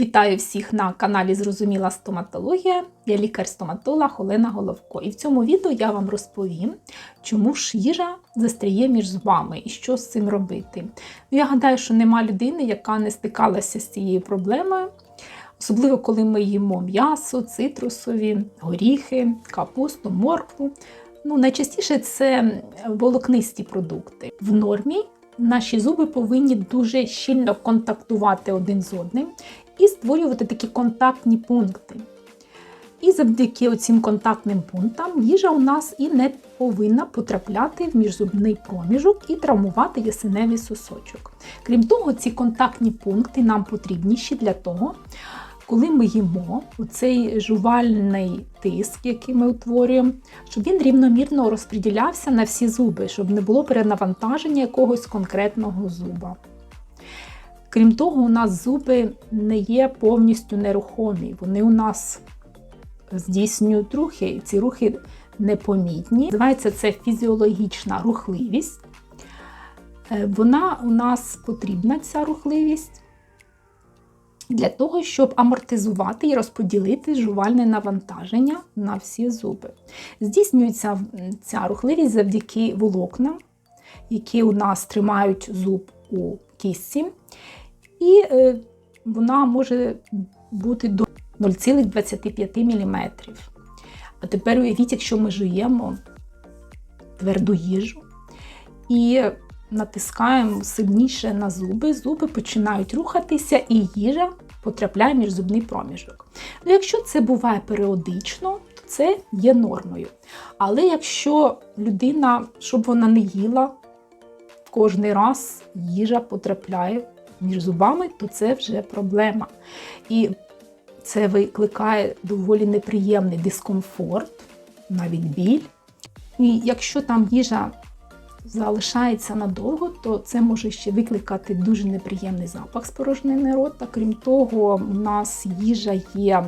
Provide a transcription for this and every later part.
Вітаю всіх на каналі Зрозуміла стоматологія. Я лікар-стоматолог Олена Головко. І в цьому відео я вам розповім, чому ж їжа застряє між зубами і що з цим робити. Ну, я гадаю, що нема людини, яка не стикалася з цією проблемою, особливо коли ми їмо м'ясо, цитрусові, горіхи, капусту, моркву. Ну, найчастіше це волокнисті продукти. В нормі наші зуби повинні дуже щільно контактувати один з одним і створювати такі контактні пункти. І завдяки цим контактним пунктам їжа у нас і не повинна потрапляти в міжзубний проміжок і травмувати ясеневий сосочок. Крім того, ці контактні пункти нам потрібніші для того, коли ми їмо оцей жувальний тиск, який ми утворюємо, щоб він рівномірно розподілявся на всі зуби, щоб не було перенавантаження якогось конкретного зуба. Крім того, у нас зуби не є повністю нерухомі. Вони у нас здійснюють рухи, і ці рухи непомітні. Називається це фізіологічна рухливість. Е, Вона у нас потрібна, ця рухливість, для того, щоб амортизувати і розподілити жувальне навантаження на всі зуби. Здійснюється ця рухливість завдяки волокнам, які у нас тримають зуб у кістці. І е, вона може бути до 0,25 мм. А тепер уявіть, якщо ми жуємо тверду їжу і натискаємо сильніше на зуби, зуби починають рухатися, і їжа потрапляє між зубний проміжок. Ну, якщо це буває періодично, то це є нормою. Але якщо людина, щоб вона не їла, кожний раз їжа потрапляє між зубами, то це вже проблема. І це викликає доволі неприємний дискомфорт, навіть біль. І якщо там їжа залишається надовго, то це може ще викликати дуже неприємний запах з порожнини рота. Крім того, у нас їжа є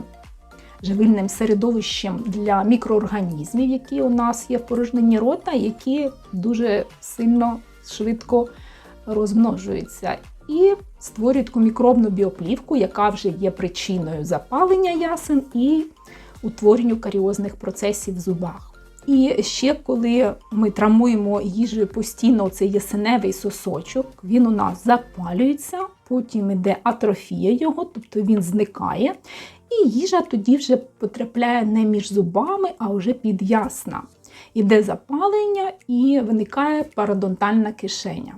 живильним середовищем для мікроорганізмів, які у нас є в порожнині рота, які дуже сильно швидко розмножуються. І створюють таку мікробну біоплівку, яка вже є причиною запалення ясен і утворенню каріозних процесів в зубах. І ще коли ми травмуємо їжею постійно цей ясеневий сосочок, він у нас запалюється, потім йде атрофія його, тобто він зникає, і їжа тоді вже потрапляє не між зубами, а вже під ясна. Іде запалення і виникає парадонтальна кишеня.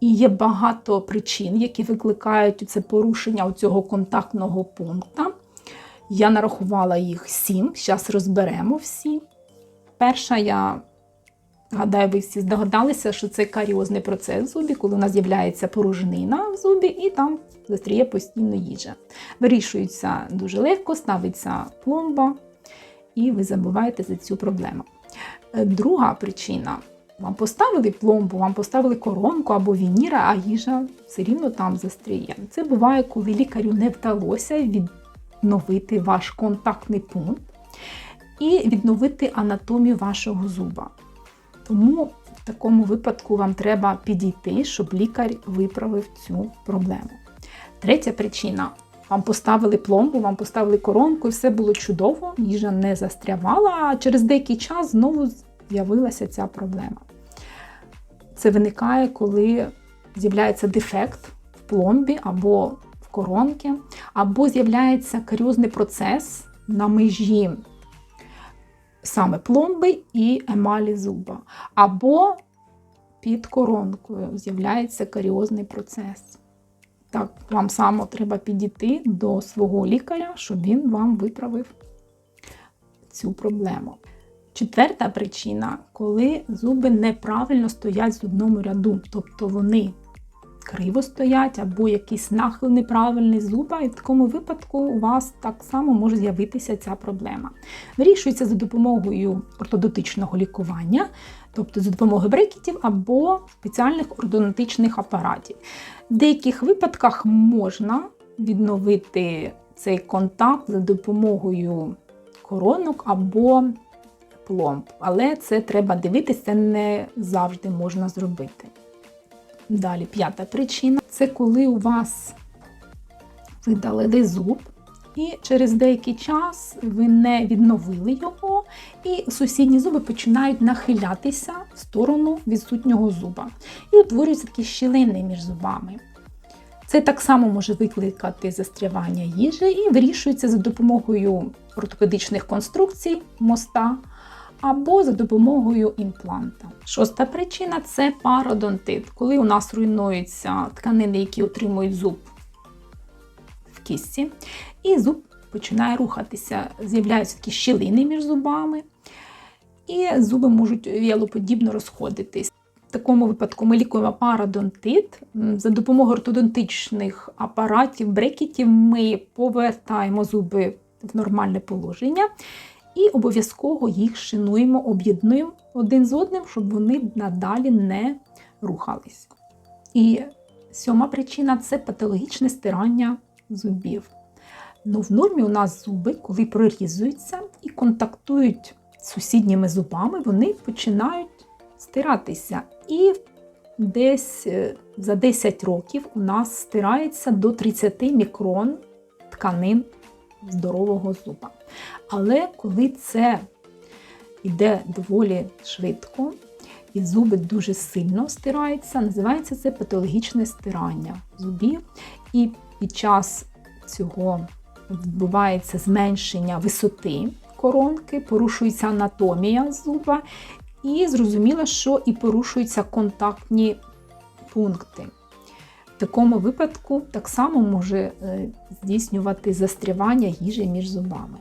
І є багато причин, які викликають це порушення цього контактного пункту. Я нарахувала їх сім, зараз розберемо всі. Перша, я гадаю, ви всі здогадалися, що це каріозний процес в зубі, коли у нас з'являється порожнина в зубі, і там застріє постійно їжа. Вирішується дуже легко, ставиться пломба, і ви забуваєте за цю проблему. Друга причина. Вам поставили пломбу, вам поставили коронку або вініра, а їжа все рівно там застряє. Це буває, коли лікарю не вдалося відновити ваш контактний пункт і відновити анатомію вашого зуба. Тому в такому випадку вам треба підійти, щоб лікар виправив цю проблему. Третя причина. Вам поставили пломбу, вам поставили коронку, і все було чудово, їжа не застрявала, а через деякий час знову з'явилася ця проблема. Це виникає, коли з'являється дефект в пломбі або в коронці, або з'являється каріозний процес на межі саме пломби і емалі зуба, або під коронкою з'являється каріозний процес. Так, вам само треба підійти до свого лікаря, щоб він вам виправив цю проблему. Четверта причина, коли зуби неправильно стоять в зубному ряду, тобто вони криво стоять або якийсь нахил неправильний зуба, і в такому випадку у вас так само може з'явитися ця проблема. Вирішується за допомогою ортодонтичного лікування, тобто за допомогою брекетів або спеціальних ортодонтичних апаратів. В деяких випадках можна відновити цей контакт за допомогою коронок або пломб, але це треба дивитися, це не завжди можна зробити. Далі, п'ята причина це коли у вас видалили зуб, і через деякий час ви не відновили його, і сусідні зуби починають нахилятися в сторону відсутнього зуба. І утворюються такі щілини між зубами. Це так само може викликати застрявання їжі і вирішується за допомогою ортопедичних конструкцій моста або за допомогою імпланта. Шоста причина це пародонтит, коли у нас руйнуються тканини, які утримують зуб кістці, і зуб починає рухатися, з'являються такі щілини між зубами, і зуби можуть віялоподібно розходитись. В такому випадку ми лікуємо пародонтит. М, За допомогою ортодонтичних апаратів, брекетів ми повертаємо зуби в нормальне положення і обов'язково їх шинуємо, об'єднуємо один з одним, щоб вони надалі не рухались. І сьома причина це патологічне стирання зубів. Ну, в нормі у нас зуби, коли прорізуються і контактують з сусідніми зубами, вони починають стиратися. І десь е, за 10 років у нас стирається до 30 мікрон тканин здорового зуба. Але коли це йде доволі швидко, і зуби дуже сильно стираються, називається це патологічне стирання зубів. І під час цього відбувається зменшення висоти коронки, порушується анатомія зуба, і зрозуміло, що і порушуються контактні пункти. В такому випадку так само може е, здійснювати застрявання їжі між зубами.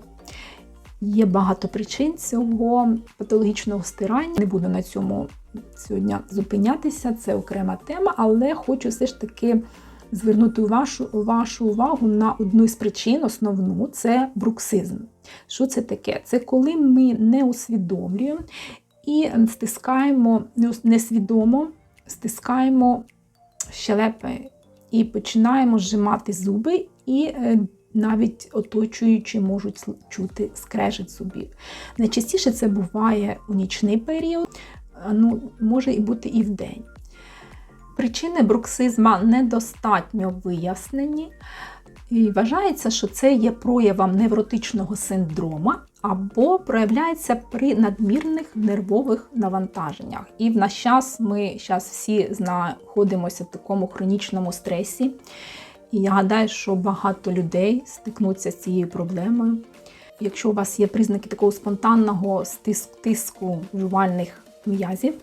Є багато причин цього патологічного стирання. Не буду на цьому сьогодні зупинятися, це окрема тема, але хочу все ж таки звернути вашу, вашу увагу на одну з причин, основну це бруксизм. Що це таке? Це коли ми не усвідомлюємо і стискаємо несвідомо стискаємо щелепи і починаємо зжимати зуби, і е, навіть оточуючі можуть чути скрежет зубів. Найчастіше це буває у нічний період, ну, може і бути і в день. Причини бруксизма недостатньо вияснені. І вважається, що це є проявом невротичного синдрома або проявляється при надмірних нервових навантаженнях. І в наш час ми зараз всі знаходимося в такому хронічному стресі. І я гадаю, що багато людей стикнуться з цією проблемою. Якщо у вас є признаки такого спонтанного тиску жувальних м'язів,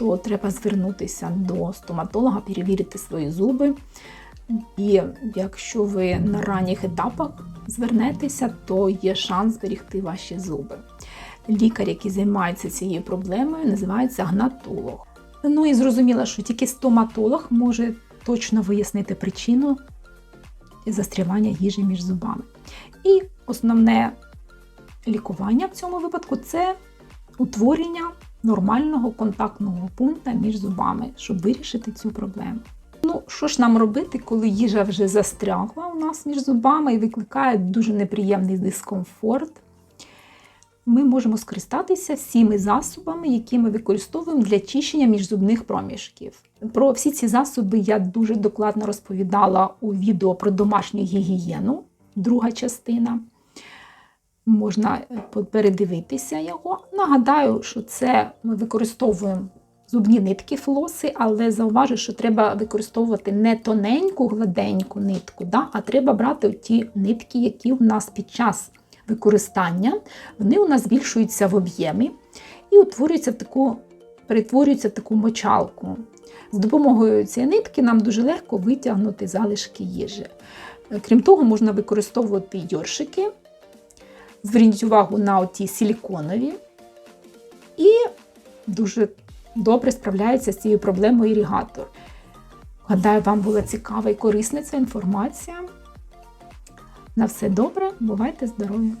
то треба звернутися до стоматолога, перевірити свої зуби. І якщо ви на ранніх етапах звернетеся, то є шанс зберігти ваші зуби. Лікар, який займається цією проблемою, називається гнатолог. Ну і зрозуміло, що тільки стоматолог може точно вияснити причину застрявання їжі між зубами. І основне лікування в цьому випадку це утворення нормального контактного пункту між зубами, щоб вирішити цю проблему. Ну, що ж нам робити, коли їжа вже застрягла у нас між зубами і викликає дуже неприємний дискомфорт? Ми можемо скористатися всіми засобами, які ми використовуємо для чищення міжзубних проміжків. Про всі ці засоби я дуже докладно розповідала у відео про домашню гігієну, друга частина. Можна передивитися його. Нагадаю, що це ми використовуємо зубні нитки флоси, але зауважу, що треба використовувати не тоненьку, гладеньку нитку, да? а треба брати ті нитки, які у нас під час використання, вони у нас збільшуються в об'ємі і утворюються в таку, перетворюються в таку мочалку. З допомогою цієї нитки нам дуже легко витягнути залишки їжі. Крім того, можна використовувати йоршики. Зверніть увагу на оті силіконові. І дуже добре справляється з цією проблемою іригатор. Гадаю, вам була цікава і корисна ця інформація. На все добре, бувайте здорові!